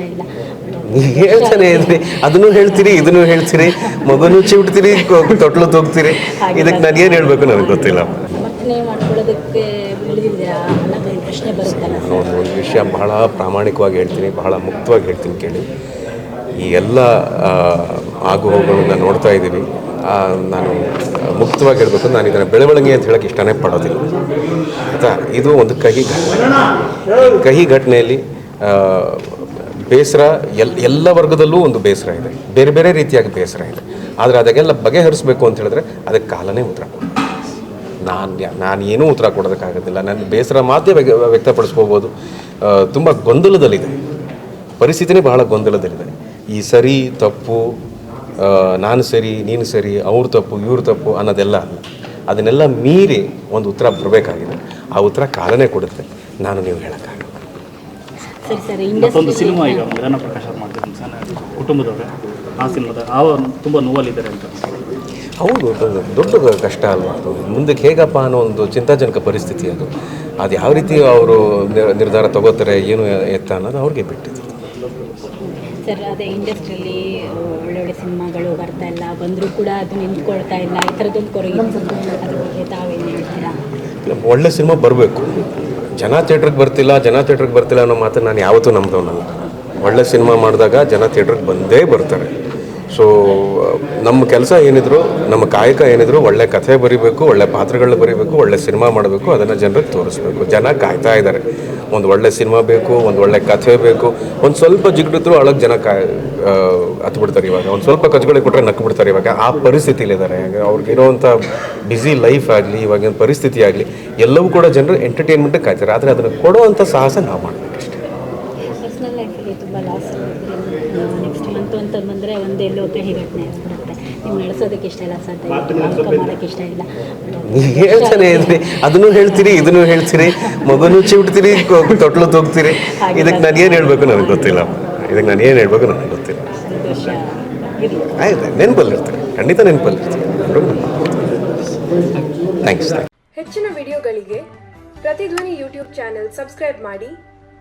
ಇಷ್ಟ ಇಲ್ಲ. ನೀವು ಹೇಳ್ತಾನೆ ಇದ್ರಿ ಅದನ್ನು ಹೇಳ್ತೀರಿ ಇದನ್ನು ಹೇಳ್ತೀರಿ ಮಗನು ಚಿವಿಡ್ತೀರಿ ತೊಟ್ಲು ತೋಗ್ತೀರಿ. ಇದಕ್ಕೆ ನಾನು ಏನು ಹೇಳಬೇಕು ನನಗೆ ಗೊತ್ತಿಲ್ಲ. ಮಾಡ್ಕೊಳ್ಳೋದಕ್ಕೆ ಅನ್ನೋದು ಒಂದು ಪ್ರಶ್ನೆ ನಾನು ವಿಷಯ ಬಹಳ ಪ್ರಾಮಾಣಿಕವಾಗಿ ಹೇಳ್ತೀನಿ ಬಹಳ ಮುಕ್ತವಾಗಿ ಹೇಳ್ತೀನಿ ಕೇಳಿ. ಈ ಎಲ್ಲ ಆಗು ಹೋಗುಗಳನ್ನ ನೋಡ್ತಾ ಇದ್ದೀನಿ ನಾನು ಮುಕ್ತವಾಗಿ ಹೇಳಬೇಕು ನಾನು ಇದನ್ನು ಬೆಳವಣಿಗೆ ಅಂತ ಹೇಳಕ್ಕೆ ಇಷ್ಟನೇ ಪಡೋದಿಲ್ಲ. ಆಯಿತಾ? ಇದು ಒಂದು ಕಹಿ ಘಟನೆ. ಕಹಿ ಘಟನೆಯಲ್ಲಿ ಬೇಸರ ಎಲ್ ಎಲ್ಲ ವರ್ಗದಲ್ಲೂ ಒಂದು ಬೇಸರ ಇದೆ. ಬೇರೆ ಬೇರೆ ರೀತಿಯಾಗಿ ಬೇಸರ ಇದೆ. ಆದರೆ ಅದಕ್ಕೆಲ್ಲ ಬಗೆಹರಿಸಬೇಕು ಅಂತ ಹೇಳಿದ್ರೆ ಅದಕ್ಕೆ ಕಾಲನೇ ಉತ್ತರ ನಾನು ನಾನು ಏನೂ ಉತ್ತರ ಕೊಡೋದಕ್ಕಾಗೋದಿಲ್ಲ. ನನ್ನ ಬೇಸರ ಮಾತೇ ವ್ಯ- ವ್ಯಕ್ತಪಡಿಸ್ಕೋಬೋದು. ತುಂಬ ಗೊಂದಲದಲ್ಲಿದೆ. ಪರಿಸ್ಥಿತಿನೇ ಬಹಳ ಗೊಂದಲದಲ್ಲಿದೆ. ಈ ಸರಿ ತಪ್ಪು ನಾನು ಸರಿ, ನೀನು ಸರಿ, ಅವ್ರ ತಪ್ಪು, ಇವ್ರ ತಪ್ಪು ಅನ್ನೋದೆಲ್ಲ ಅದನ್ನೆಲ್ಲ ಮೀರಿ ಒಂದು ಉತ್ತರ ಬರಬೇಕಾಗಿದೆ. ಆ ಉತ್ತರ ಕಾಲನೇ ಕೊಡುತ್ತೆ. ನಾನು ನೀವು ಹೇಳೋಕ್ಕಾಗಲ್ಲ. ಸರಿ ಸರಿ. ಮತ್ತೊಂದು ಸಿನಿಮಾ ಈಗ ವಿಧಾನ ಪ್ರಕಾಶ್ ಅವ್ರು ಮಾಡ್ತಿದ್ದಾರೆ ಸಣ್ಣ ಕುಟುಂಬದವ್ರೆ. ಆ ಸಿನಿಮಾದ ಆ ತುಂಬ ನೋವಲ್ಲಿದ್ದಾರೆ ಅಂತ. ಹೌದು ದೊಡ್ಡ ಕಷ್ಟ ಅಲ್ವಾ ಅದು? ಮುಂದಕ್ಕೆ ಹೇಗಪ್ಪ ಅನ್ನೋ ಒಂದು ಚಿಂತಾಜನಕ ಪರಿಸ್ಥಿತಿ ಅದು. ಅದು ಯಾವ ರೀತಿ ಅವರು ನಿರ್ಧಾರ ತಗೋತಾರೆ ಏನು ಎತ್ತ ಅನ್ನೋದು ಅವ್ರಿಗೆ ಬಿಟ್ಟಿದೆ ಸರ್ ಅದೇ ಇಂಡಸ್ಟ್ರಿಯಲ್ಲಿ ಒಳ್ಳೊಳ್ಳೆ ಸಿನಿಮಾಗಳು ಬರ್ತಾ ಇಲ್ಲ. ಬಂದರೂ ಕೂಡ ಅದು ನಿಂತ್ಕೊಳ್ತಾ ಇಲ್ಲ. ಈ ಥರದ್ದೊಂದು ಕೊರಗೆ ಅದ್ರ ಬಗ್ಗೆ ತಾವೇನು ಹೇಳ್ತೀರಾ? ಒಳ್ಳೆ ಸಿನಿಮಾ ಬರಬೇಕು. ಜನ ಥಿಯೇಟ್ರಿಗೆ ಬರ್ತಿಲ್ಲ, ಜನ ಥಿಯೇಟ್ರಿಗೆ ಬರ್ತಿಲ್ಲ ಅನ್ನೋ ಮಾತು ನಾನು ಯಾವತ್ತೂ ನಂಬ್ದವನಲ್ಲ ಒಳ್ಳೆ ಸಿನಿಮಾ ಮಾಡಿದಾಗ ಜನ ಥಿಯೇಟ್ರಿಗೆ ಬಂದೇ ಬರ್ತಾರೆ. ಸೊ ನಮ್ಮ ಕೆಲಸ ಏನಿದ್ರು, ನಮ್ಮ ಕಾಯಕ ಏನಿದ್ರು ಒಳ್ಳೆ ಕಥೆ ಬರೀಬೇಕು, ಒಳ್ಳೆ ಪಾತ್ರಗಳನ್ನ ಬರಿಬೇಕು, ಒಳ್ಳೆ ಸಿನಿಮಾ ಮಾಡಬೇಕು, ಅದನ್ನು ಜನರಿಗೆ ತೋರಿಸ್ಬೇಕು. ಜನ ಕಾಯ್ತಾ ಇದ್ದಾರೆ ಒಂದು ಒಳ್ಳೆ ಸಿನಿಮಾ ಬೇಕು, ಒಂದು ಒಳ್ಳೆ ಕಥೆ ಬೇಕು. ಒಂದು ಸ್ವಲ್ಪ ಜಿಗಿಡಿದ್ರು ಒಳಗೆ ಜನ ಕಾಯ್ ಹತ್ತು ಬಿಡ್ತಾರೆ ಇವಾಗ. ಒಂದು ಸ್ವಲ್ಪ ಕಚ್ಗಳಿಗೆ ಕೊಟ್ಟರೆ ನಕ್ಕು ಬಿಡ್ತಾರೆ ಇವಾಗ. ಆ ಪರಿಸ್ಥಿತಿಲಿದ್ದಾರೆ. ಅವ್ರಿಗಿರೋವಂಥ ಬ್ಯುಸಿ ಲೈಫ್ ಆಗಲಿ, ಇವಾಗಿನ ಪರಿಸ್ಥಿತಿ ಆಗಲಿ, ಎಲ್ಲವೂ ಕೂಡ ಜನರು ಎಂಟರ್ಟೈನ್ಮೆಂಟಿಗೆ ಕಾಯ್ತಾರೆ. ಆದರೆ ಅದನ್ನು ಕೊಡುವಂಥ ಸಾಹಸ ನಾವು ಮಾಡಬೇಕಷ್ಟೇ ಪರ್ಸ್ನಲ್ ಲೈಫಲ್ಲಿ ತುಂಬ ಲಾಸ್ ನೆಕ್ಸ್ಟ್ ಮಂತ್ ಅಂತ ಬಂದರೆ ಒಂದು ಎಲ್ಲೋ ಕಹಿ ಘಟನೆ ಆಗ್ಬಿಡುತ್ತೆ ನೀವು ನಡೆಸೋದಕ್ಕೆ ಇಷ್ಟ ಇಲ್ಲ ಸಾಧ್ಯ ಮಾಡೋಕ್ಕೆ ಇಷ್ಟ ಇಲ್ಲ. ಹೇಳ್ತಾನೆ ಇದ್ರಿ. ಅದನ್ನು ಹೇಳ್ತೀರಿ ಇದನ್ನು ಹೇಳ್ತೀರಿ. ಮಗನು ಚಿವಿಡ್ತೀರಿ ತೊಟ್ಲು ತೋಗ್ತೀರಿ ಇದಕ್ಕೆ ನಾನು ಏನು ಹೇಳಬೇಕು ನನಗೆ ಗೊತ್ತಿಲ್ಲ. ಇದಕ್ಕೆ ನಾನು ಏನು ಹೇಳಬೇಕು ನನಗೆ ಗೊತ್ತಿಲ್ಲ. ಆಯ್ತು ನೆನಪಲ್ಲಿರ್ತೀನಿ ಖಂಡಿತ ನೆನಪಲ್ಲಿರ್ತೀನಿ ಥ್ಯಾಂಕ್ಸ್ ಹೆಚ್ಚಿನ ವಿಡಿಯೋಗಳಿಗೆ ಪ್ರತಿಧ್ವನಿ ಯೂಟ್ಯೂಬ್ ಚಾನೆಲ್ ಸಬ್ಸ್ಕ್ರೈಬ್ ಮಾಡಿ.